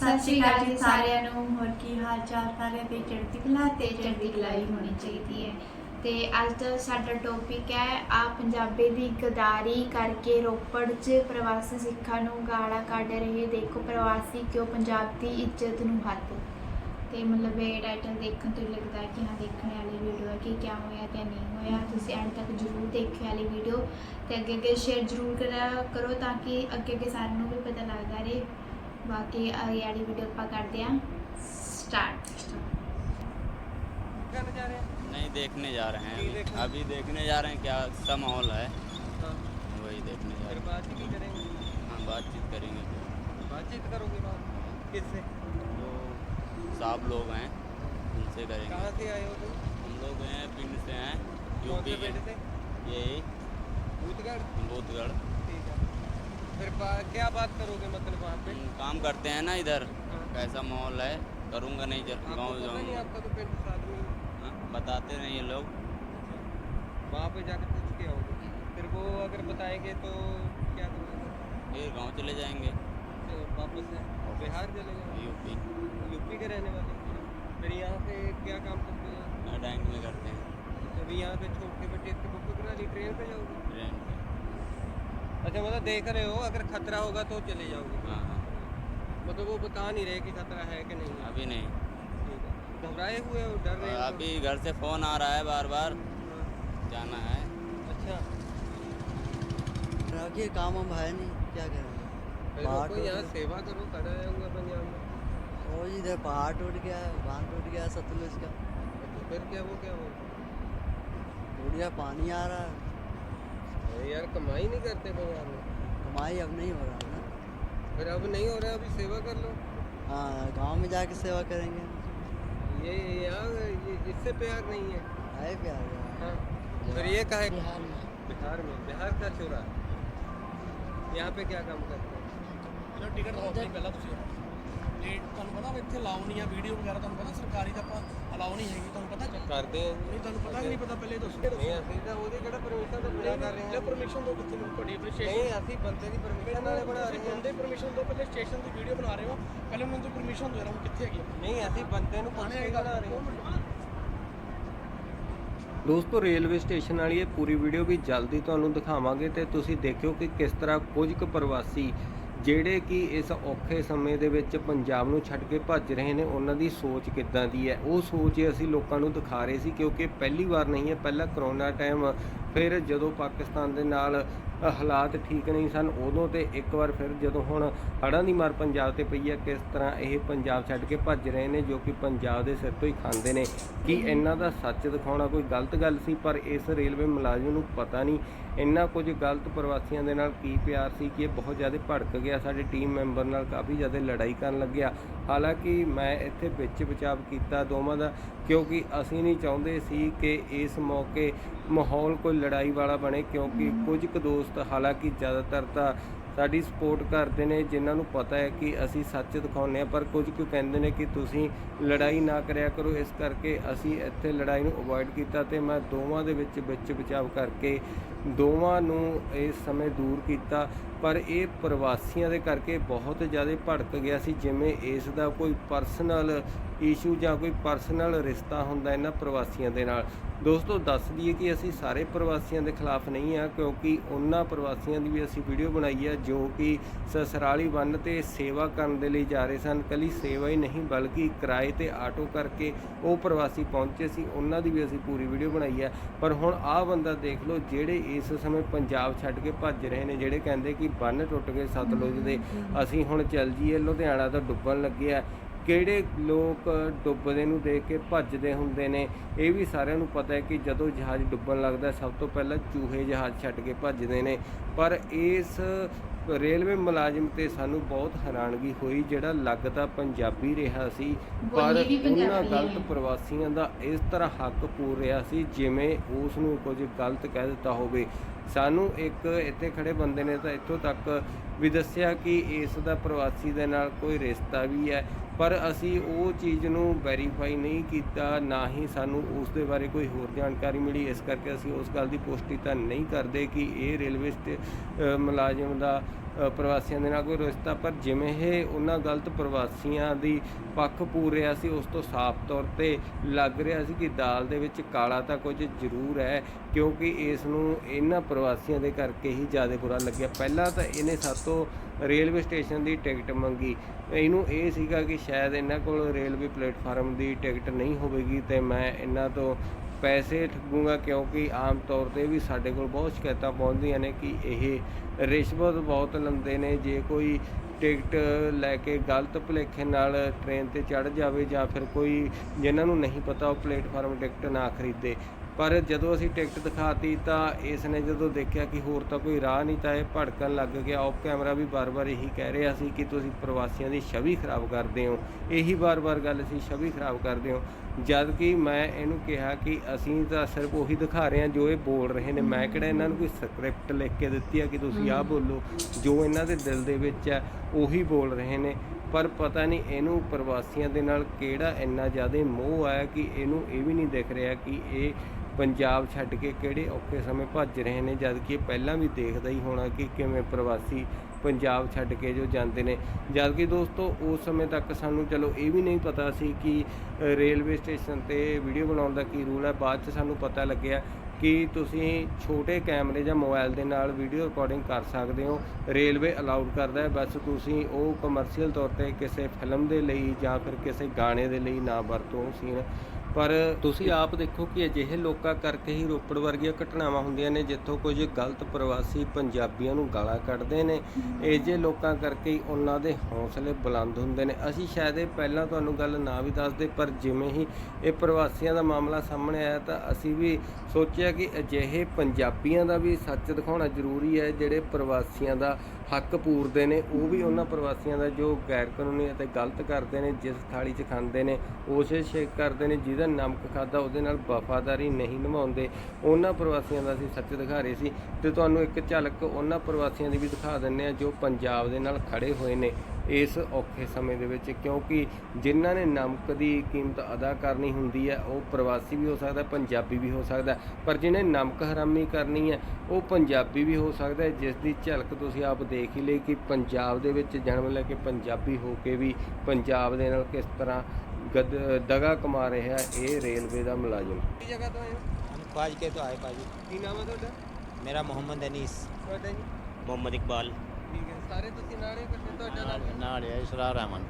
ਸਤਿ ਸ਼੍ਰੀ ਅਕਾਲ ਜੀ ਸਾਰਿਆਂ ਨੂੰ। ਹੋਰ ਕੀ ਹਾਲ ਚਾਲ ਸਾਰਿਆਂ ਦੇ? ਚੜ੍ਹਦੀ ਕਲਾ ਤੇ ਚੜ੍ਹਦੀ ਕਲਾਈ ਹੋਣੀ ਚਾਹੀਦੀ ਹੈ। ਤੇ ਅੱਜ ਦਾ ਸਾਡਾ ਟੌਪਿਕ ਹੈ ਆ ਪੰਜਾਬੀ ਦੀ ਗਦਾਰੀ ਕਰਕੇ ਰੋਪੜ 'ਚ ਪ੍ਰਵਾਸੀ ਸਿੱਖਾਂ ਨੂੰ ਗਾਲਾਂ ਕੱਢ ਰਹੇ ਦੇਖੋ ਪ੍ਰਵਾਸੀ ਕਿਉਂ ਪੰਜਾਬ ਦੀ ਇੱਜ਼ਤ ਨੂੰ ਹੱਥ। ਤੇ ਮਤਲਬ ਇਹ ਟਾਈਟਲ ਦੇਖਣ ਤੋਂ ਹੀ ਲੱਗਦਾ ਹੈ ਕਿ ਹਾਂ ਦੇਖਣ ਵਾਲੀ ਵੀਡੀਓ ਹੈ ਕਿ ਕੀ ਹੋਇਆ ਤੇ ਨਹੀਂ ਹੋਇਆ। ਤੁਸੀਂ ਐਂਡ ਤੱਕ ਜ਼ਰੂਰ ਦੇਖਿਓ ਵਾਲੀ ਵੀਡੀਓ ਤੇ ਅੱਗੇ ਅੱਗੇ ਸ਼ੇਅਰ ਜ਼ਰੂਰ ਕਰਿਆ ਕਰੋ ਤਾਂ ਕਿ ਅੱਗੇ ਅੱਗੇ ਸਾਰਿਆਂ ਨੂੰ ਵੀ ਪਤਾ ਲੱਗਦਾ ਰਹੇ। बाकी यारी वीडियो पकड़ दिया स्टार्ट नहीं देखने जा रहे हैं। अभी देखने जा रहे हैं क्या सा माहौल है। वही देखने जा रहे हैं। हाँ बातचीत करेंगे। बातचीत करोगे किससे? तो साहब लोग हैं। उनसे करेंगे। कहाँ से आए हो तुम? हम लोग हैं पिंड से हैं। यूपी के। यही। भूतगढ़। भूतगढ़। ठीक है। फिर क्या बात करोगे मतलब वहाँ पे? काम करते हैं ना इधर। हाँ। कैसा माहौल है करूँगा नहीं जब गाँव जाऊँगा। आपका तो पेड़ साथ में हाँ, बताते नहीं ये लोग। वहाँ पे जाकर पूछ के आओगे। फिर वो अगर बताएँगे तो क्या करोगे? फिर गाँव चले जाएँगे। तो वापस से बिहार चले जाएँगे यूपी। यूपी के रहने वाले हो। फिर यहाँ पे क्या काम करते हैं? बैंक में करते हैं। अभी यहाँ पे छोड़ के बेटे बुक करा ट्रेन पे जाओगे? ट्रेन अच्छा मतलब देख रहे हो अगर खतरा होगा तो चले जाओगे। हाँ हाँ। मतलब वो बता नहीं रहे कि खतरा है कि नहीं अभी नहीं। ठीक है। घबराए हुए हो डर रहे अभी घर से फ़ोन आ रहा है बार बार जाना है। अच्छा। रखिए काम हम है नहीं क्या फिर पहाड़ यहाँ सेवा करो कर रहे होंगे इधर पहाड़ टूट गया है बाँध टूट गया है सतलुज का। तो फिर क्या वो क्या हो टूट गया पानी आ रहा है। यार कमाई नहीं करते पंजाब में कमाई अब नहीं हो रहा ना फिर अब नहीं हो रहा अभी सेवा कर लो हाँ गांव में जाके सेवा करेंगे ये ये यहाँ ये इससे प्यार नहीं है है प्यार यार। हाँ फिर ये कहे बिहार में बिहार में बिहार का छोरा यहाँ पे क्या काम करते हैं ਚਲੋ ਟਿਕਟ ਦਿਖਾਓ ਆਪਣੀ ਪਹਿਲਾਂ ਤੁਸੀਂ ਡੇਟ ਤੁਹਾਨੂੰ ਪਤਾ ਵਾ ਇੱਥੇ ਅਲਾਉ ਨਹੀਂ ਆ ਵੀਡੀਓ ਵਗੈਰਾ ਤੁਹਾਨੂੰ ਪਤਾ ਸਰਕਾਰੀ ਤਾਂ ਆਪਾਂ ਅਲਾਉ ਨਹੀਂ ਹੈਗੀ ਤੁਹਾਨੂੰ ਪਤਾ ਕਰਦੇ हैं ਨਹੀਂ ਤੁਹਾਨੂੰ ਪਤਾ ਕਿ ਨਹੀਂ ਪਤਾ ਪਹਿਲੇ ਦੱਸੋ। ਨਹੀਂ ਅਸੀਂ ਤਾਂ ਉਹਦੀ ਕਿਹੜਾ ਪਰਮਿਸ਼ਨ ਤੋਂ ਬਿਨਾਂ ਕਰ ਰਹੇ ਜੇ ਹਾਂ ਪਰਮਿਸ਼ਨ ਦੋ ਕਿੱਥੇ ਨੂੰ? ਤੁਹਾਡੀ ਨਹੀਂ ਅਪਰੀਸ਼ੀਏਸ਼ਨ ਅਸੀਂ ਬੰਦੇ ਦੀ ਪਰਮਿਸ਼ਨ ਨਾਲੇ ਬਣਾ ਰਹੇ ਹਾਂ। ਬੰਦੇ ਪਰਮਿਸ਼ਨ ਦੋ ਪਹਿਲੇ ਸਟੇਸ਼ਨ ਦੀ ਵੀਡੀਓ ਬਣਾ ਰਹੇ ਹੋ। ਪਹਿਲੇ ਉਹਨਾਂ ਤੋਂ ਪਰਮਿਸ਼ਨ ਦੇ ਰਹਾ ਹਾਂ ਕਿੱਥੇ ਹੈਗੀ ਆ? ਨਹੀਂ ਅਸੀਂ ਬੰਦੇ ਨੂੰ ਪੁੱਛ ਆਣੇ ਕੇ ਹੈਗਾ ਬਣਾ ਰਹੇ ਹਾਂ। ਹਾਂ ਦੋਸਤੋ ਰੇਲਵੇ ਸਟੇਸ਼ਨ ਵਾਲੀ ਇਹ ਪੂਰੀ ਵੀਡੀਓ ਵੀ ਜਲਦੀ ਤੁਹਾਨੂੰ ਦਿਖਾਵਾਂਗੇ ਤੇ ਤੁਸੀਂ ਦੇਖਿਓ ਕਿ ਕਿਸ ਤਰ੍ਹਾਂ ਕੁਝ ਕੁ ਪ੍ਰਵਾਸੀ ਜਿਹੜੇ ਕਿ ਇਸ ਔਖੇ ਸਮੇਂ ਦੇ ਵਿੱਚ ਪੰਜਾਬ ਨੂੰ ਛੱਡ ਕੇ ਭੱਜ ਰਹੇ ਨੇ, ਉਹਨਾਂ ਦੀ ਸੋਚ ਕਿੱਦਾਂ ਦੀ ਹੈ? ਉਹ ਸੋਚ ਅਸੀਂ ਲੋਕਾਂ ਨੂੰ ਦਿਖਾ ਰਹੇ ਸੀ ਕਿਉਂਕਿ ਪਹਿਲੀ ਵਾਰ ਨਹੀਂ ਹੈ, ਪਹਿਲਾਂ ਕਰੋਨਾ ਟਾਈਮ ਫਿਰ ਜਦੋਂ ਪਾਕਿਸਤਾਨ ਦੇ ਨਾਲ ਹਾਲਾਤ ਠੀਕ ਨਹੀਂ ਸਨ। ਉਦੋਂ ਤੇ ਇੱਕ ਵਾਰ ਫਿਰ ਜਦੋਂ ਹੁਣ ਹੜ੍ਹਾਂ ਦੀ ਮਾਰ ਪੰਜਾਬ ਤੇ ਪਈ ਹੈ, ਕਿਸ ਤਰ੍ਹਾਂ ਇਹ ਪੰਜਾਬ ਛੱਡ ਕੇ ਭੱਜ ਰਹੇ ਨੇ ਜੋ ਕਿ ਪੰਜਾਬ ਦੇ ਸਿਰ ਤੋਂ ਹੀ ਖਾਂਦੇ ਨੇ? ਕਿ ਇਹਨਾਂ ਦਾ ਸੱਚ ਦਿਖਾਉਣਾ ਕੋਈ ਗਲਤ ਗੱਲ ਸੀ? ਪਰ ਇਸ ਰੇਲਵੇ ਮੁਲਾਜ਼ਮ ਨੂੰ ਪਤਾ ਨਹੀਂ। ਇੰਨਾ ਕੁਝ ਗਲਤ ਪ੍ਰਵਾਸੀਆਂ ਦੇ ਨਾਲ ਕੀ ਪਿਆਰ ਸੀ ਕਿ ਇਹ ਬਹੁਤ ਜ਼ਿਆਦਾ ਭੜਕ ਗਿਆ, ਸਾਡੇ ਟੀਮ ਮੈਂਬਰ ਨਾਲ ਕਾਫੀ ਜ਼ਿਆਦਾ ਲੜਾਈ ਕਰਨ ਲੱਗਿਆ। ਹਾਲਾਂਕਿ ਮੈਂ ਇੱਥੇ ਵਿੱਚ ਬਚਾਵ ਕੀਤਾ ਦੋਵਾਂ ਦਾ, ਕਿਉਂਕਿ ਅਸੀਂ ਨਹੀਂ ਚਾਹੁੰਦੇ ਸੀ ਕਿ ਇਸ ਮੌਕੇ ਮਾਹੌਲ ਕੋਈ ਲੜਾਈ ਵਾਲਾ ਬਣੇ, ਕਿਉਂਕਿ ਕੁਝ ਕੁ ਦੋਸਤ ਹਾਲਾਂਕਿ ਜ਼ਿਆਦਾਤਰ ਤਾਂ ਸਾਡੀ ਸਪੋਰਟ ਕਰਦੇ ਨੇ, ਜਿਨ੍ਹਾਂ ਨੂੰ ਪਤਾ ਹੈ ਕਿ ਅਸੀਂ ਸੱਚ ਦਿਖਾਉਂਦੇ ਹਾਂ, ਪਰ ਕੁਝ ਕੁ ਕਹਿੰਦੇ ਨੇ ਕਿ ਤੁਸੀਂ ਲੜਾਈ ਨਾ ਕਰਿਆ ਕਰੋ। ਇਸ ਕਰਕੇ ਅਸੀਂ ਇੱਥੇ ਲੜਾਈ ਨੂੰ ਅਵੋਇਡ ਕੀਤਾ ਤੇ ਮੈਂ ਦੋਵਾਂ ਦੇ ਵਿੱਚ ਵਿੱਚ ਬਚਾਵ ਕਰਕੇ ਦੋਵਾਂ ਨੂੰ ਇਸ ਸਮੇਂ ਦੂਰ ਕੀਤਾ, ਪਰ ਇਹ ਪ੍ਰਵਾਸੀਆਂ ਦੇ ਕਰਕੇ ਬਹੁਤ ਜ਼ਿਆਦਾ ਭੜਕ ਗਿਆ ਸੀ, ਜਿਵੇਂ ਇਸ ਦਾ ਕੋਈ ਪਰਸਨਲ ਇਸ਼ੂ ਜਾਂ ਕੋਈ ਪਰਸਨਲ ਰਿਸ਼ਤਾ ਹੁੰਦਾ ਇਹਨਾਂ ਪ੍ਰਵਾਸੀਆਂ ਦੇ ਨਾਲ। ਦੋਸਤੋ, ਦੱਸ ਦਈਏ ਕਿ ਅਸੀਂ ਸਾਰੇ ਪ੍ਰਵਾਸੀਆਂ ਦੇ ਖਿਲਾਫ ਨਹੀਂ ਆ ਕਿਉਂਕਿ ਉਹਨਾਂ ਪ੍ਰਵਾਸੀਆਂ ਦੀ ਵੀ ਅਸੀਂ ਵੀਡੀਓ ਬਣਾਈ ਹੈ ਜੋ ਕਿ ਸਸਰਾਲੀ ਬੰਨ ਤੇ ਸੇਵਾ ਕਰਨ ਦੇ ਲਈ ਜਾ ਰਹੇ ਸਨ। ਕੱਲੀ ਸੇਵਾ ਹੀ ਨਹੀਂ, ਬਲਕਿ ਕਿਰਾਏ ਤੇ ਆਟੋ ਕਰਕੇ ਉਹ ਪ੍ਰਵਾਸੀ ਪਹੁੰਚੇ ਸੀ, ਉਹਨਾਂ ਦੀ ਵੀ ਅਸੀਂ ਪੂਰੀ ਵੀਡੀਓ ਬਣਾਈ ਹੈ ਪਰ ਹੁਣ ਆਹ ਬੰਦਾ ਦੇਖ ਲਓ, ਜਿਹੜੇ ਇਸ ਸਮੇਂ ਪੰਜਾਬ ਛੱਡ ਕੇ ਭੱਜ ਰਹੇ ਨੇ, ਜਿਹੜੇ ਕਹਿੰਦੇ ਕਿ ਬੰਨ ਟੁੱਟ ਗਏ ਸਤਲੁਜ ਦੇ। ਅਸੀਂ ਹੁਣ ਚੱਲ ਜੀਏ, ਲੁਧਿਆਣਾ ਤੋਂ ਡੁੱਬਣ ਲੱਗੇ ਆ। ਕਿਹੜੇ ਲੋਕ ਡੁੱਬਦੇ ਨੂੰ ਦੇਖ ਕੇ ਭੱਜਦੇ ਹੁੰਦੇ ਨੇ? ਇਹ ਵੀ ਸਾਰਿਆਂ ਨੂੰ ਪਤਾ ਹੈ ਕਿ ਜਦੋਂ ਜਹਾਜ਼ ਡੁੱਬਣ ਲੱਗਦਾ, ਸਭ ਤੋਂ ਪਹਿਲਾਂ ਚੂਹੇ ਜਹਾਜ਼ ਛੱਡ ਕੇ ਭੱਜਦੇ ਨੇ। ਪਰ ਇਸ ਰੇਲਵੇ ਮੁਲਾਜ਼ਮ ਤੇ ਸਾਨੂੰ ਬਹੁਤ ਹੈਰਾਨਗੀ ਹੋਈ ਜਿਹੜਾ ਲੱਗਦਾ ਪੰਜਾਬੀ ਰਿਹਾ ਸੀ ਪਰ ਉਹਨਾਂ। ਗਲਤ ਪ੍ਰਵਾਸੀਆਂ ਦਾ ਇਸ ਤਰ੍ਹਾਂ ਹੱਕ ਪੂਰ ਰਿਹਾ ਸੀ ਜਿਵੇਂ ਉਸ ਨੂੰ ਕੁਝ ਗਲਤ ਕਹਿ ਦਿੱਤਾ ਹੋਵੇ ਸਾਨੂੰ ਇੱਕ ਇੱਥੇ ਖੜੇ ਬੰਦੇ ਨੇ ਤਾਂ ਇੱਥੋਂ ਤੱਕ ਵੀ ਦੱਸਿਆ ਕਿ ਇਸ ਦਾ ਪ੍ਰਵਾਸੀ ਦੇ ਨਾਲ ਕੋਈ ਰਿਸ਼ਤਾ ਵੀ ਹੈ, ਪਰ ਅਸੀਂ ਉਹ ਚੀਜ਼ ਨੂੰ ਵੈਰੀਫਾਈ ਨਹੀਂ ਕੀਤਾ, ਨਾ ਹੀ ਸਾਨੂੰ ਉਸ ਦੇ ਬਾਰੇ ਕੋਈ ਹੋਰ ਜਾਣਕਾਰੀ ਮਿਲੀ। ਇਸ ਕਰਕੇ ਅਸੀਂ ਉਸ ਗੱਲ ਦੀ ਪੁਸ਼ਟੀ ਤਾਂ ਨਹੀਂ ਕਰਦੇ ਕਿ ਇਹ ਰੇਲਵੇ ਸਟੇ ਮੁਲਾਜ਼ਮ ਦਾ ਪ੍ਰਵਾਸੀਆਂ ਦੇ ਨਾਲ ਕੋਈ ਰਿਸ਼ਤਾ, ਪਰ ਜਿਵੇਂ ਇਹ ਉਹਨਾਂ ਗਲਤ ਪ੍ਰਵਾਸੀਆਂ ਦੀ ਪੱਖ ਪੂਰ ਰਿਹਾ ਸੀ, ਉਸ ਤੋਂ ਸਾਫ਼ ਤੌਰ ਤੇ ਲੱਗ ਰਿਹਾ ਸੀ ਕਿ ਦਾਲ ਦੇ ਵਿੱਚ ਕਾਲਾ ਤਾਂ ਕੁਝ ਜ਼ਰੂਰ ਹੈ, ਕਿਉਂਕਿ ਇਸ ਨੂੰ ਇਹਨਾਂ ਪ੍ਰਵਾਸੀਆਂ ਦੇ ਕਰਕੇ ਹੀ ਜ਼ਿਆਦਾ ਬੁਰਾ ਲੱਗਿਆ। ਪਹਿਲਾਂ ਤਾਂ ਇਹਨੇ ਸਾਤੋਂ ਰੇਲਵੇ ਸਟੇਸ਼ਨ ਦੀ ਟਿਕਟ ਮੰਗੀ। ਇਹਨੂੰ ਇਹ ਸੀਗਾ ਕਿ ਸ਼ਾਇਦ ਇਹਨਾਂ ਕੋਲ ਰੇਲਵੇ ਪਲੇਟਫਾਰਮ ਦੀ ਟਿਕਟ ਨਹੀਂ ਹੋਵੇਗੀ ਤੇ ਮੈਂ ਇਹਨਾਂ ਤੋਂ ਪੈਸੇ ਠੱਗੂਗਾ ਕਿਉਂਕਿ ਆਮ ਤੌਰ ਤੇ ਵੀ ਸਾਡੇ ਕੋਲ ਬਹੁਤ ਸ਼ਿਕਾਇਤਾਂ ਪਹੁੰਚਦੀਆਂ ਨੇ ਕਿ ਇਹ ਰਿਸ਼ਵਤ ਬਹੁਤ ਲੈਂਦੇ ਨੇ। ਜੇ ਕੋਈ ਟਿਕਟ ਲੈ ਕੇ ਗਲਤ ਭੁਲੇਖੇ ਨਾਲ ਟ੍ਰੇਨ ਤੇ ਚੜ੍ਹ ਜਾਵੇ ਜਾਂ ਫਿਰ ਕੋਈ ਜਿਨ੍ਹਾਂ ਨੂੰ ਨਹੀਂ ਪਤਾ ਉਹ ਪਲੇਟਫਾਰਮ ਟਿਕਟ ਨਾ ਖਰੀਦੇ। ਪਰ ਜਦੋਂ ਅਸੀਂ ਟਿਕਟ ਦਿਖਾਤੀ ਤਾਂ ਇਸ ਨੇ ਜਦੋਂ ਦੇਖਿਆ ਕਿ ਹੋਰ ਤਾਂ ਕੋਈ ਰਾਹ ਨਹੀਂ ਤਾਂ ਇਹ ਭੜਕਣ ਲੱਗ ਗਿਆ। ਆਫ ਕੈਮਰਾ ਵੀ ਬਾਰ-ਬਾਰ ਇਹੀ ਕਹਿ ਰਿਹਾ ਸੀ ਕਿ ਤੁਸੀਂ ਪ੍ਰਵਾਸੀਆਂ ਦੀ ਛਵੀ ਖਰਾਬ ਕਰਦੇ ਹੋ। ਇਹੀ ਬਾਰ-ਬਾਰ ਗੱਲ ਸੀ ਛਵੀ ਖਰਾਬ ਕਰਦੇ ਹੋ। ਜਦ ਕਿ ਮੈਂ ਇਹਨੂੰ ਕਿਹਾ ਕਿ ਅਸੀਂ ਤਾਂ ਸਿਰਫ ਉਹੀ ਦਿਖਾ ਰਹੇ ਹਾਂ ਜੋ ਇਹ ਬੋਲ ਰਹੇ ਨੇ। ਮੈਂ ਕਿਹੜਾ ਇਹਨਾਂ ਨੂੰ ਕੋਈ ਸਕ੍ਰਿਪਟ ਲਿਖ ਕੇ ਦਿੱਤੀ ਆ ਕਿ ਤੁਸੀਂ ਆਹ ਬੋਲੋ ਜੋ ਇਹਨਾਂ ਦੇ ਦਿਲ ਦੇ ਵਿੱਚ ਹੈ ਉਹੀ ਬੋਲ ਰਹੇ ਨੇ। ਪਰ ਪਤਾ ਨਹੀਂ ਇਹਨੂੰ ਪ੍ਰਵਾਸੀਆਂ ਦੇ ਨਾਲ ਕਿਹੜਾ ਇੰਨਾ ਜ਼ਿਆਦਾ ਮੋਹ ਆਇਆ ਕਿ ਇਹਨੂੰ ਇਹ ਵੀ ਨਹੀਂ ਦਿਖ ਰਿਹਾ ਕਿ ਇਹ ਪੰਜਾਬ ਛੱਡ ਕੇ ਕਿਹੜੇ ਔਖੇ ਸਮੇਂ ਭੱਜ ਰਹੇ ਨੇ? ਜਦ ਕਿ ਪਹਿਲਾਂ ਵੀ ਦੇਖਦਾ ਹੀ ਹੋਣਾ ਕਿ ਕਿਵੇਂ ਪ੍ਰਵਾਸੀ ਪੰਜਾਬ ਛੱਡ ਕੇ ਜੋ ਜਾਂਦੇ ਨੇ। ਜਦ ਕਿ ਦੋਸਤੋ, ਉਸ ਸਮੇਂ ਤੱਕ ਸਾਨੂੰ ਚਲੋ ਇਹ ਵੀ ਨਹੀਂ ਪਤਾ ਸੀ ਕਿ ਰੇਲਵੇ ਸਟੇਸ਼ਨ ਤੇ ਵੀਡੀਓ ਬਣਾਉਣ ਦਾ ਕੀ ਰੂਲ ਹੈ। ਬਾਅਦ ਚ ਸਾਨੂੰ ਪਤਾ ਲੱਗਿਆ ਕਿ ਤੁਸੀਂ ਛੋਟੇ ਕੈਮਰੇ ਜਾਂ ਮੋਬਾਈਲ ਦੇ ਨਾਲ ਵੀਡੀਓ ਰਿਕਾਰਡਿੰਗ ਕਰ ਸਕਦੇ ਹੋ। ਰੇਲਵੇ ਅਲਾਉਡ ਕਰਦਾ ਹੈ। ਬਸ ਤੁਸੀਂ ਉਹ ਕਮਰਸ਼ੀਅਲ ਤੌਰ ਤੇ ਕਿਸੇ ਫਿਲਮ ਦੇ ਲਈ ਜਾਂ ਫਿਰ ਕਿਸੇ ਗਾਣੇ ਦੇ ਲਈ ਨਾ ਵਰਤੋ ਸੀਨ ਪਰ ਤੁਸੀਂ ਆਪ ਦੇਖੋ ਕਿ ਅਜਿਹੇ ਲੋਕਾਂ ਕਰਕੇ ਹੀ ਰੋਪੜ ਵਰਗੀਆਂ ਘਟਨਾਵਾਂ ਹੁੰਦੀਆਂ ਨੇ, ਜਿੱਥੋਂ ਕੁਝ ਗਲਤ ਪ੍ਰਵਾਸੀ ਪੰਜਾਬੀਆਂ ਨੂੰ ਗਾਲਾਂ ਕੱਢਦੇ ਨੇ। ਇਹ ਜੇ ਲੋਕਾਂ ਕਰਕੇ ਹੀ ਉਹਨਾਂ ਦੇ ਹੌਸਲੇ ਬੁਲੰਦ ਹੁੰਦੇ ਨੇ। ਅਸੀਂ ਸ਼ਾਇਦ ਇਹ ਪਹਿਲਾਂ ਤੁਹਾਨੂੰ ਗੱਲ ਨਾ ਵੀ ਦੱਸਦੇ, ਪਰ ਜਿਵੇਂ ਹੀ ਇਹ ਪ੍ਰਵਾਸੀਆਂ ਦਾ ਮਾਮਲਾ ਸਾਹਮਣੇ ਆਇਆ ਤਾਂ ਅਸੀਂ ਵੀ ਸੋਚਿਆ ਕਿ ਅਜਿਹੇ ਪੰਜਾਬੀਆਂ ਦਾ ਵੀ ਸੱਚ ਦਿਖਾਉਣਾ ਜ਼ਰੂਰੀ ਹੈ, ਜਿਹੜੇ ਪ੍ਰਵਾਸੀਆਂ ਦਾ ਹੱਕ ਪੂਰਦੇ ਨੇ, ਉਹ ਵੀ ਉਹਨਾਂ ਪ੍ਰਵਾਸੀਆਂ ਦਾ ਜੋ ਗੈਰ ਕਾਨੂੰਨੀ ਅਤੇ ਗਲਤ ਕਰਦੇ ਨੇ, ਜਿਸ ਥਾਲੀ 'ਚ ਖਾਂਦੇ ਨੇ ਉਸੇ ਸ਼ੇਕ ਕਰਦੇ ਨੇ, ਜਿਹਦਾ ਨਮਕ ਖਾਦਾ ਉਹਦੇ ਨਾਲ ਵਫਾਦਾਰੀ ਨਹੀਂ ਨਿਭਾਉਂਦੇ। ਉਹਨਾਂ ਪ੍ਰਵਾਸੀਆਂ ਦਾ ਅਸੀਂ ਸੱਚ ਦਿਖਾ ਰਹੇ ਸੀ ਤੇ ਤੁਹਾਨੂੰ ਇੱਕ ਝਲਕ ਉਹਨਾਂ ਪ੍ਰਵਾਸੀਆਂ ਦੀ ਵੀ ਦਿਖਾ ਦਿੰਨੇ ਆ ਜੋ ਪੰਜਾਬ ਦੇ ਨਾਲ ਖੜੇ ਹੋਏ ਨੇ ਇਸ ਔਖੇ ਸਮੇਂ ਦੇ ਵਿੱਚ, ਕਿਉਂਕਿ ਜਿਨ੍ਹਾਂ ਨੇ ਨਮਕ ਦੀ ਕੀਮਤ ਅਦਾ ਕਰਨੀ ਹੁੰਦੀ ਹੈ, ਉਹ ਪ੍ਰਵਾਸੀ ਵੀ ਹੋ ਸਕਦਾ, ਪੰਜਾਬੀ ਵੀ ਹੋ ਸਕਦਾ। ਪਰ ਜਿਹਨੇ ਨਮਕ ਹਰਾਮੀ ਕਰਨੀ ਹੈ, ਉਹ ਪੰਜਾਬੀ ਵੀ ਹੋ ਸਕਦਾ ਜਿਸ ਦੀ ਝਲਕ ਤੁਸੀਂ ਆਪ ਦੇਖ ਹੀ ਲਈ ਕਿ ਪੰਜਾਬ ਦੇ ਵਿੱਚ ਜਨਮ ਲੈ ਕੇ ਪੰਜਾਬੀ ਹੋ ਕੇ ਵੀ ਪੰਜਾਬ ਦੇ ਨਾਲ ਕਿਸ ਤਰ੍ਹਾਂ ਦਗਾ ਕਮਾ ਰਿਹਾ ਹੈ ਇਹ ਰੇਲਵੇ ਦਾ ਮੁਲਾਜ਼ਮ ਕੀ ਜਗ੍ਹਾ ਤੋਂ ਆਏ ਹੋ हम पाज के तो आए पाजी ਕੀ ਨਾਮ ਹੈ ਤੁਹਾਡਾ मेरा मोहम्मद अनीस ਤੁਹਾਡਾ ਜੀ मोहम्मद इकबाल ਠੀਕ ਹੈ ਸਾਰੇ ਤੁਸੀਂ ਨਾਲੇ ਇਕੱਠੇ ਤੁਹਾਡਾ ਨਾਮ नाल है इसरार रहमान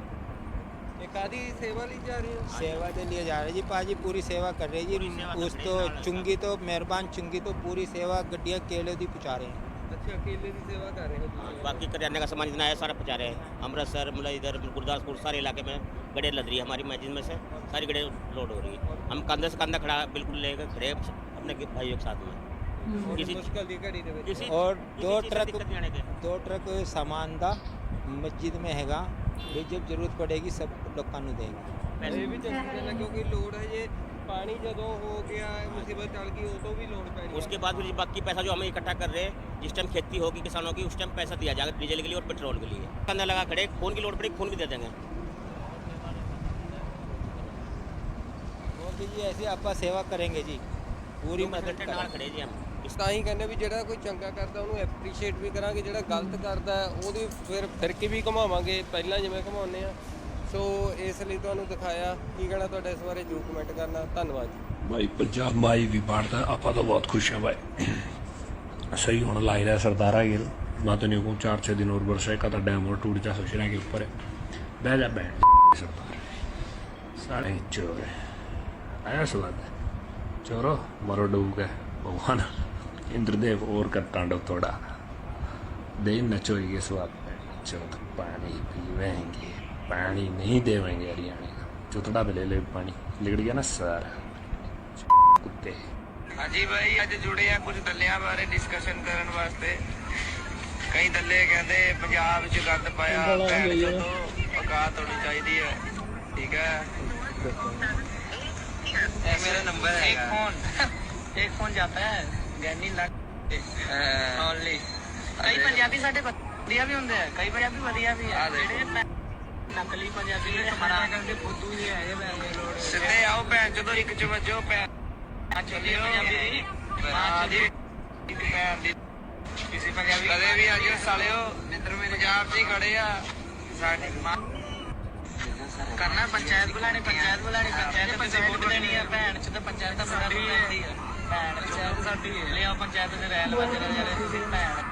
ਇਹ ਕਾਦੀ ਸੇਵਾ ਲਈ ਜਾ ਰਹੇ ਹੋ सेवा के लिए जा रहे जी पाजी पूरी सेवा कर रहे पूरी जी सेवा उस कर तो रहे हैं। चुंगी तो मेहरबान चुंगी तो पूरी सेवा गड्डियाँ केले दी पहुँचा रहे हैं ਅੱਛਾ ਅਕੇਲੇ ਦੀ ਸੇਵਾ ਕਰ ਰਹੇ ਹੋ ਤੁਸੀਂ। बाकी करियाने का सामान जितना है सारा पहुँचा रहे हैं अमृतसर मतलब इधर गुरदासपुर सारे इलाके में गड़े लद रही है हमारी मस्जिद में से सारी गड़े लोड हो रही है। हम कंधे से कंधा खड़ा बिल्कुल लेकर खड़े अपने भाइयों के साथ में। किसी और दो ट्रक दो ट्रक सामान था मस्जिद में हैगा ये जब ज़रूरत पड़ेगी सब लोग देंगे। ये भी चलना क्योंकि लोड है ये पानी जदों हो गया मुसीबत चल गई तो भी लोड पड़ेगा उसके बाद फिर बाकी पैसा जो हमें इकट्ठा कर रहे हैं जिस टाइम खेती होगी किसानों की उस टाइम पैसा दिया जाएगा डीजल के लिए और पेट्रोल के लिए। कंधा लगा खड़े खून की लोड पड़ी खून भी दे देंगे। मोदी जी ऐसे आपका सेवा करेंगे जी पूरी दो मदद घंटे नाल करेंगे खड़े जी हम ਤਾਂ ਹੀ ਕਹਿੰਦੇ ਵੀ ਜਿਹੜਾ ਕੋਈ ਚੰਗਾ ਕਰਦਾ ਉਹਨੂੰ ਐਪਰੀਸ਼ੀਏਟ ਵੀ ਕਰਾਂਗੇ ਜਿਹੜਾ ਗਲਤ ਕਰਦਾ ਹੈ, ਉਹਦੀ ਫਿਰ ਫਿਰ ਕੇ ਵੀ ਘਮਾਵਾਂਗੇ ਪਹਿਲਾਂ ਜਿਵੇਂ ਘਮਾਉਂਦੇ ਆ ਸੋ ਇਸ ਲਈ ਤੁਹਾਨੂੰ ਦਿਖਾਇਆ ਕੀ ਕਹਿਣਾ ਤੁਹਾਡਾ ਇਸ ਬਾਰੇ ਜਰੂਰ ਕਮੈਂਟ ਕਰਨਾ ਧੰਨਵਾਦ ਜੀ ਭਾਈ ਪੰਜਾਬ ਮਾਈ ਵੀ ਬਾੜਦਾ ਆਪਾਂ ਤਾਂ ਬਹੁਤ ਖੁਸ਼ ਹਾਂ ਭਾਈ सही होने ला रहा है सरदारा गिल मैं तो नहीं कहूँ चार छः दिन और वर्षा का तो डैम और टूट जा सोचना के ऊपर है बह जा बैठ सरदार साढ़े चोर है आया स्वाद है चोरो मरो डूब गए भगवान इंद्रदेव और कर तांडव थोड़ा दे नचोएंगे स्वाद चौथ पानी पीवेंगे पानी नहीं देवेंगे हरियाणा का चौथड़ा पे ले ले पानी लिगड़ गया ना सारा कुत्ते ਹਾਂਜੀ ਭਾਈ ਅੱਜ ਜੁੜੇ ਆ ਕੁਝ ਦੱਲਿਆਂ ਬਾਰੇ ਡਿਸਕਸ਼ਨ ਕਰਨ ਵਾਸਤੇ ਕਈ ਦੱਲੇ ਕਹਿੰਦੇ ਪੰਜਾਬ 'ਚ ਗੰਦ ਪਾਇਆ ਭੈਣ ਚੋਦੋ ਔਕਾਤ ਹੋਣੀ ਚਾਹੀਦੀ ਹੈ ਠੀਕ ਹੈ ਇਹ ਮੇਰਾ ਨੰਬਰ ਹੈ ਇੱਕ ਫੋਨ। ਇੱਕ ਫੋਨ ਜਾਤਾ ਹੈ। ਗੈਨੀ ਲੱਗ ਓਨਲੀ ਕਈ ਪੰਜਾਬੀ ਸਾਡੇ ਵਧੀਆ ਵੀ ਹੁੰਦੇ ਆ। ਕਈ ਪੰਜਾਬੀ ਵਧੀਆ ਵੀ ਆ। ਜਿਹੜੇ ਨਕਲੀ ਪੰਜਾਬੀ ਨੇ ਹਰਾ ਕਰਕੇ ਫੁੱਦੂ ਹੀ ਆਏ ਸਿੱਧੇ ਆਓ ਭੈਣ ਜਦੋਂ ਇੱਕ ਚ ਵੱਜੋ ਭੈਣ ਆ ਚੱਲਿਓ ਪੰਜਾਬੀ ਦੀ। ਮਾਂ ਦੀ ਭੈਣ ਦੀ। ਕਿਸੇ ਪੰਜਾਬੀ ਕਦੇ ਵੀ ਆਜੋ ਸਾਲਿਓ। ਨਿੰਦਰ ਮੇਰੇ ਪੰਜਾਬ 'ਚ ਹੀ ਖੜੇ ਆ। ਸਾਡੀ ਮਾਂ ਕਰਨਾ ਪੰਚਾਇਤ ਬੁਲਾਣੀ ਪੰਚਾਇਤ ਬੁਲਾਣੀ ਪੰਚਾਇਤ ਪੰਚਾਇਤ ਬੁਲਾਣੀ ਆ ਭੈਣ ਚ ਤਾਂ ਪੰਚਾਇਤ ਤਾਂ ਸਾਡੀ ਹੈ ਭੈਣ ਪੰਚਾਇਤ ਸਾਡੀ ਹੈ ਲਿਆ ਪੰਚਾਇਤ ਦੇ ਰਹਿ ਲਵਾ ਜਿਹੜੇ ਜਿਹੜੇ ਭੈਣ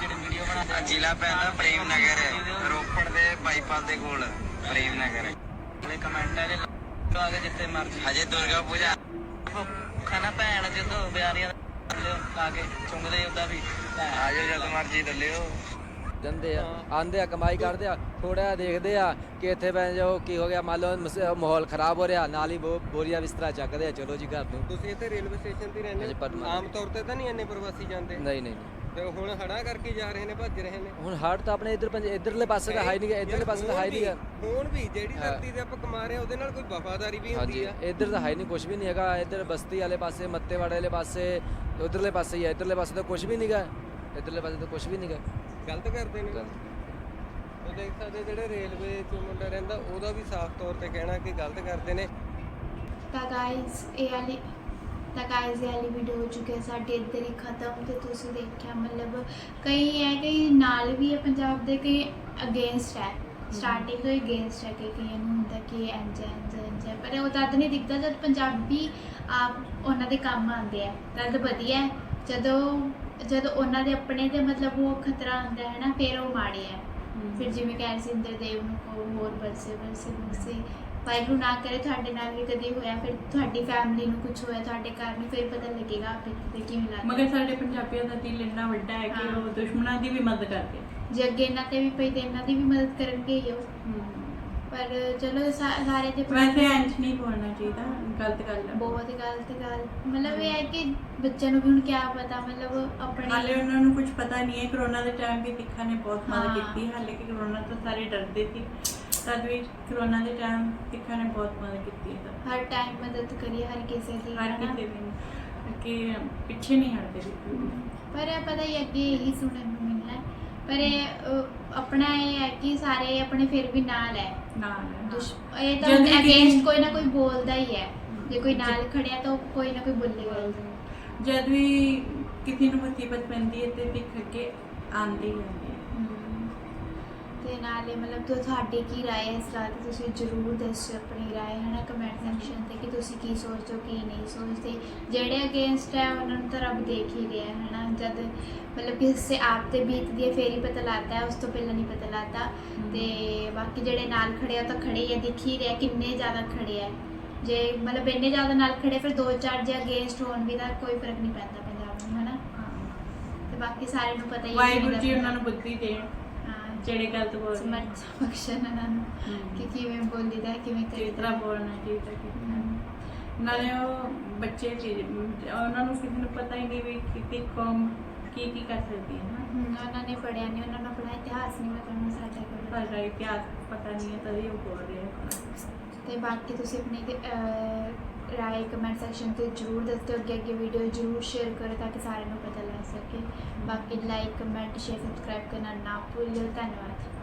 ਜਿਹੜੇ ਵੀਡੀਓ ਬਣਾਉਂਦੇ ਜ਼ਿਲ੍ਹਾ ਪੈਂਦਾ ਪ੍ਰੇਮ ਨਗਰ ਰੋਪੜ ਦੇ ਬਾਈਪਾਸ ਦੇ ਕੋਲ ਪ੍ਰੇਮ ਨਗਰ। ਵਾਲੇ ਕਮੈਂਟ ਆ ਜੇ ਆ ਕੇ ਜਿੱਥੇ ਮਰਜ਼ੀ। ਹਜੇ ਦੁਰਗਾ ਪੂਜਾ। ਖਾਣਾ ਭੈਣ ਜਦੋਂ ਬਿਆਰੀਆਂ ਲਾ ਕੇ ਚੁੰਗਦੇ ਉਹਦਾ ਵੀ। ਆਜੋ ਜਦ ਮਰਜ਼ੀ ਦੱਲਿਓ। ਜਾਂਦੇ ਆ ਆਂਦੇ ਆ ਕਮਾਈ ਕਰਦੇ ਆ ਥੋੜਾ ਦੇਖਦੇ ਆ ਕਿ ਇੱਥੇ ਬੈਠ ਜਾਓ ਕੀ ਹੋ ਗਿਆ ਮੰਨ ਲਓ ਮਸ- ਮਾਹੌਲ ਖਰਾਬ ਹੋ ਰਿਹਾ ਨਾਲ ਹੀ ਬੋ- ਬੋਰੀਆ ਬਿਸਤਰਾ ਚੱਕਦੇ ਆ ਚਲੋ ਜੀ ਘਰ ਨੂੰ ਤੁਸੀਂ ਇੱਥੇ ਰੇਲਵੇ ਸਟੇਸ਼ਨ ਤੇ ਹੀ ਰਹਿੰਦੇ ਹੋ? ਪਟਨਾ। ਆਮ ਤੌਰ ਤੇ ਤਾਂ ਨਹੀਂ ਇੰਨੇ ਪ੍ਰਵਾਸੀ ਜਾਂਦੇ ਨਹੀਂ ਨਹੀਂ ਨਹੀਂ। ਤੇ ਹੁਣ ਹੜਾ ਕਰਕੇ ਜਾ ਰਹੇ ਨੇ ਭੱਜ ਰਹੇ ਨੇ ਹੁਣ ਹੜ ਤਾਂ ਆਪਣੇ ਇਧਰ ਪੰਜ ਇਧਰਲੇ ਪਾਸੇ ਤਾਂ ਹੈ ਨਹੀਂ ਇਧਰਲੇ ਯਾਰ ਪਾਸੇ ਤਾਂ ਹੈ ਹੁਣ ਨਹੀਂ ਗਾ ਹੁਣ ਵੀ ਜਿਹੜੀ ਹਾਂ। ਧਰਤੀ ਤੇ ਆਪਾਂ ਕਮਾ ਰਹੇ ਆ ਉਹਦੇ ਨਾਲ ਕੋਈ ਵਫਾਦਾਰੀ ਵੀ ਹੁੰਦੀ ਹਾਂਜੀ ਆ ਇਧਰ ਤਾਂ ਹੈ ਨਹੀਂ ਕੁਝ ਵੀ ਨਹੀਂ ਹੈਗਾ ਇਧਰ ਬਸਤੀ ਵਾਲੇ ਪਾਸੇ ਮੱਤੇਵਾੜੇ ਵਾਲੇ ਪਾਸੇ ਉਧਰਲੇ ਪਾਸੇ ਹੀ ਹੈ ਇਧਰਲੇ ਪਾਸੇ ਤਾਂ ਕੁਝ ਵੀ ਨਹੀਂਗਾ ਇਧਰਲੇ ਪਾਸੇ ਤਾਂ ਕੁਝ ਵੀ ਨਹੀਂਗਾ ਗਲਤ ਕਰਦੇ ਨੇ। ਉਹ ਦੇਖ ਸਕਦੇ ਜਿਹੜੇ ਰੇਲਵੇ ਚ ਮੁੰਡਾ ਰਹਿੰਦਾ ਉਹਦਾ ਵੀ ਸਾਫ਼ ਤੌਰ ਤੇ ਕਹਿਣਾ ਕਿ ਗਲਤ ਕਰਦੇ ਨੇ। ਤਾਂ ਗਾਇਸ ਇਹ ਵਾਲੀ ਤਾਂ ਗਾਇਸ ਇਹ ਵਾਲੀ ਵੀਡੀਓ ਹੋ ਚੁੱਕੀ ਹੈ ਸਾਡੇ ਇੱਧਰ ਹੀ ਖਤਮ ਤੇ ਤੁਸੀਂ ਦੇਖਿਆ ਮਤਲਬ ਕਈ ਹੈ ਕਿ ਨਾਲ ਵੀ ਹੈ ਪੰਜਾਬ ਦੇ ਕਈ ਅਗੇਂਸਟ ਹੈ। ਸਟਾਰਟਿੰਗ ਤੋਂ ਹੀ ਅਗੇਂਸਟ ਹੈ ਕਿ ਕਈਆਂ ਨੂੰ ਹੁੰਦਾ ਕਿ ਇੰਜ ਇੰਜ ਇੰਜ। ਪਰ ਉਹ ਤਦ ਨਹੀਂ ਦਿਖਦਾ ਜਦ ਪੰਜਾਬੀ ਆਪ ਉਹਨਾਂ ਦੇ ਕੰਮ ਆਉਂਦੇ ਆ। ਤਦ ਵਧੀਆ ਹੈ। ਜਦੋਂ ਜਦੋਂ ਉਹਨਾਂ ਦੇ ਆਪਣੇ ਤੇ ਮਤਲਬ ਉਹ ਖਤਰਾ ਆਉਂਦਾ ਹੈ ਨਾ ਫਿਰ ਉਹ ਮਾੜੇ ਹੈ। ਫਿਰ ਜਿਵੇਂ ਕਹਿ ਰਹੇ ਸੀ ਇੰਦਰਦੇਵ ਨੂੰ ਕਹੋ ਹੋਰ ਬਰਸੇ ਬਰਸੇ ਬਰਸੇ ਵਾਹਿਗੁਰੂ ਨਾ ਕਰੇ ਤੁਹਾਡੇ ਨਾਲ ਵੀ ਕਦੇ ਹੋਇਆ ਫਿਰ ਤੁਹਾਡੀ ਫੈਮਿਲੀ ਨੂੰ ਕੁਝ ਹੋਇਆ ਤੁਹਾਡੇ ਘਰ ਨੂੰ ਫਿਰ ਪਤਾ ਲੱਗੇਗਾ ਆਪੇ ਤੇ ਕਿਵੇਂ ਲੱਗਦਾ। ਮਗਰ ਸਾਡੇ ਪੰਜਾਬੀਆਂ ਦਾ ਦਿਲ ਇੰਨਾ ਵੱਡਾ ਹੈ ਕਿ। ਉਹ ਦੁਸ਼ਮਣਾਂ ਦੀ ਵੀ ਮਦਦ ਕਰਦੇ। ਜੇ ਅੱਗੇ ਇਹਨਾਂ ਤੇ ਵੀ ਪਈ ਤੇ ਇਹਨਾਂ ਦੀ ਵੀ ਮਦਦ ਕਰਨਗੇ ਹੀ ਉਹ। ਪਰ ਚਲੋ ਸਾ- ਸਾਰੇ ਦੇ ਵੈਸੇ ਇੰਜ ਨਹੀਂ ਬੋਲਣਾ ਚਾਹੀਦਾ ਗਲਤ ਗੱਲ ਹੈ ਬਹੁਤ ਗਲਤ ਗੱਲ ਮਤਲਬ ਇਹ ਹੈ ਕਿ ਬੱਚਿਆਂ ਨੂੰ ਵੀ ਹੁਣ ਕੀ ਪਤਾ ਮਤਲਬ ਹਾਲੇ ਆਪਣੇ ਉਹਨਾਂ ਨੂੰ ਕੁਝ ਪਤਾ ਨਹੀਂ ਹੈ ਕਰੋਨਾ ਦੇ ਟਾਈਮ ਵੀ ਸਿੱਖਾਂ ਨੇ ਬਹੁਤ ਮਦਦ ਹਾਂ। ਕੀਤੀ ਹਾਲੇ ਕਿ ਕਰੋਨਾ ਤੋਂ ਸਾਰੇ ਡਰਦੇ ਸੀ ਤਦ ਵੀ ਕਰੋਨਾ ਦੇ ਟਾਈਮ ਸਿੱਖਾਂ ਨੇ ਬਹੁਤ ਮਦਦ ਕੀਤੀ ਹੈ ਹਰ ਟਾਈਮ ਮਦਦ ਕਰੀਏ ਹਰ ਕਿਸੇ ਦੀ ਹਰ ਹਨਾ? ਕਿਸੇ ਵੀ ਕਿ ਪਿੱਛੇ ਨਹੀਂ ਹਟਦੇ ਬਿਲਕੁਲ। ਪਰ ਇਹ ਪਤਾ ਹੀ ਅੱਗੇ ਇਹੀ ਸੁਣਨ ਨੂੰ ਮਿਲਣਾ ਹੈ। ਪਰ ਇਹ ਆਪਣਾ ਇਹ ਹੈ ਕਿ ਸਾਰੇ ਆਪਣੇ ਫਿਰ ਵੀ ਨਾਲ ਹੈ ਦੁਸ਼ ਇਹ ਤਾਂ ਜਦ ਅਗੇਂਸਟ ਕੋਈ ਨਾ ਕੋਈ ਬੋਲਦਾ ਹੀ ਹੈ। ਜੇ ਕੋਈ ਨਾਲ ਖੜਿਆ ਤਾਂ ਕੋਈ ਨਾ ਕੋਈ ਬੋਲੇਗਾ ਹੀ। ਜਦ ਵੀ ਕਿਸੇ ਨੂੰ ਮੁਸੀਬਤ ਪੈਂਦੀ ਹੈ ਤੇ ਸਿੱਖ ਕੇ ਆਉਂਦੇ ਹੀ ਆਉਂਦੇ ਹੈ। ਤੇ ਨਾਲੇ ਮਤਲਬ ਤੁ- ਤੁਹਾਡੀ ਕੀ رائے ਹੈ ਇਸ ਗੱਲ ਤੇ ਤੁਸੀਂ ਜਰੂਰ ਦੱਸੋ ਆਪਣੀ رائے ਹੈ ਨਾ ਕਮੈਂਟ ਸੈਕਸ਼ਨ ਤੇ ਕਿ ਤੁਸੀਂ ਕੀ ਸੋਚਦੇ ਹੋ ਕੀ ਨਹੀਂ ਸੋਚਦੇ ਜਿਹੜੇ ਅਗੇਂਸਟ ਹੈ ਉਹਨਾਂ ਨੂੰ ਤਾਂ ਰੱਬ ਦੇਖ ਹੀ ਰਿਹਾ ਹੈ ਨਾ ਜਦ ਮਤਲਬ ਕਿਸੇ ਆਪ ਤੇ ਬੀਤਦੀ ਹੈ ਫੇਰ ਹੀ ਪਤਾ ਲੱਗਦਾ ਹੈ ਉਸ ਤੋਂ ਪਹਿਲਾਂ ਨਹੀਂ ਪਤਾ ਲੱਗਦਾ ਤੇ ਬਾਕੀ ਜਿਹੜੇ ਨਾਲ ਖੜੇ ਆ ਉਹ ਤਾਂ ਖੜੇ ਹੀ ਆ ਦਿਖ ਹੀ ਰਿਹਾ ਕਿੰਨੇ ਜ਼ਿਆਦਾ ਖੜੇ ਆ ਜੇ ਮਤਲਬ ਇੰਨੇ ਜ਼ਿਆਦਾ ਨਾਲ ਖੜੇ ਫਿਰ ਦੋ ਚਾਰ ਜੇ ਅਗੇਂਸਟ ਹੋਣ ਵੀ ਤਾਂ ਕੋਈ ਫਰਕ ਨਹੀਂ ਪੈਂਦਾ ਪੰਜਾਬ ਨੂੰ ਹਨਾ ਤੇ ਬਾਕੀ ਸਾਰਿਆਂ ਨੂੰ ਪਤਾ ਹੀ ਹੈ ਵਾਹਿਗੁਰੂ ਕਿਵੇਂ ਜੀ ਦਾ- ਉਹਨਾਂ ਨੂੰ ਬੁੱਧੀ ਦੇਣ ਹਾਂ, ਜਿਹੜੇ ਗਲਤ ਬੋਲ ਸਮਝ ਬਖਸ਼ਣ ਉਹਨਾਂ ਨੂੰ। ਕਿ ਕਿਵੇਂ ਬੋਲੀਦਾ ਕਿਵੇਂ ਕਿਸ ਤਰ੍ਹਾਂ ਬੋਲਣਾ ਚਾਹੀਦਾ ਤਰ੍ਹਾਂ ਨਾਲੇ ਉਹ ਬੱਚੇ ਉਹਨਾਂ ਨੂੰ ਕਿਸੇ ਨੂੰ ਪਤਾ ਹੀ ਨਹੀਂ ਵੀ ਕਿਤੇ ਕੌਮ ਕੀ ਕੀ ਕਰ ਸਕਦੀ ਹੈ ਨਾ। ਉਹਨਾਂ ਨੇ ਪੜਿਆ ਨਹੀਂ ਉਹਨਾਂ ਨੂੰ ਆਪਣਾ ਇਤਿਹਾਸ ਨਹੀਂ ਪਤਾ ਉਹਨਾਂ ਸਾਡਾ ਕੋਲ ਸਾਡਾ ਇਤਿਹਾਸ ਪਤਾ ਨਹੀਂ ਹੈ ਤਦੇ ਉਹ ਬੋਲ ਰਹੇ ਤੇ ਬਾਕੀ ਤੁਸੀਂ ਆਪਣੀ ਰਾਏ ਕਮੈਂਟ ਸੈਕਸ਼ਨ ਤੇ ਜਰੂਰ ਦੱਸੋ ਅੱਗੇ ਅੱਗੇ ਵੀਡੀਓ ਜਰੂਰ ਸ਼ੇਅਰ ਕਰੋ ਤਾਂ ਕਿ ਸਾਰਿਆਂ ਨੂੰ ਪਤਾ ਲੱਗ ਸਕੇ। ਬਾਕੀ ਲਾਈਕ ਕਮੈਂਟ ਸ਼ੇਅਰ ਸਬਸਕ੍ਰਾਈਬ ਕਰਨਾ ਨਾ ਭੁੱਲਿਓ। ਧੰਨਵਾਦ।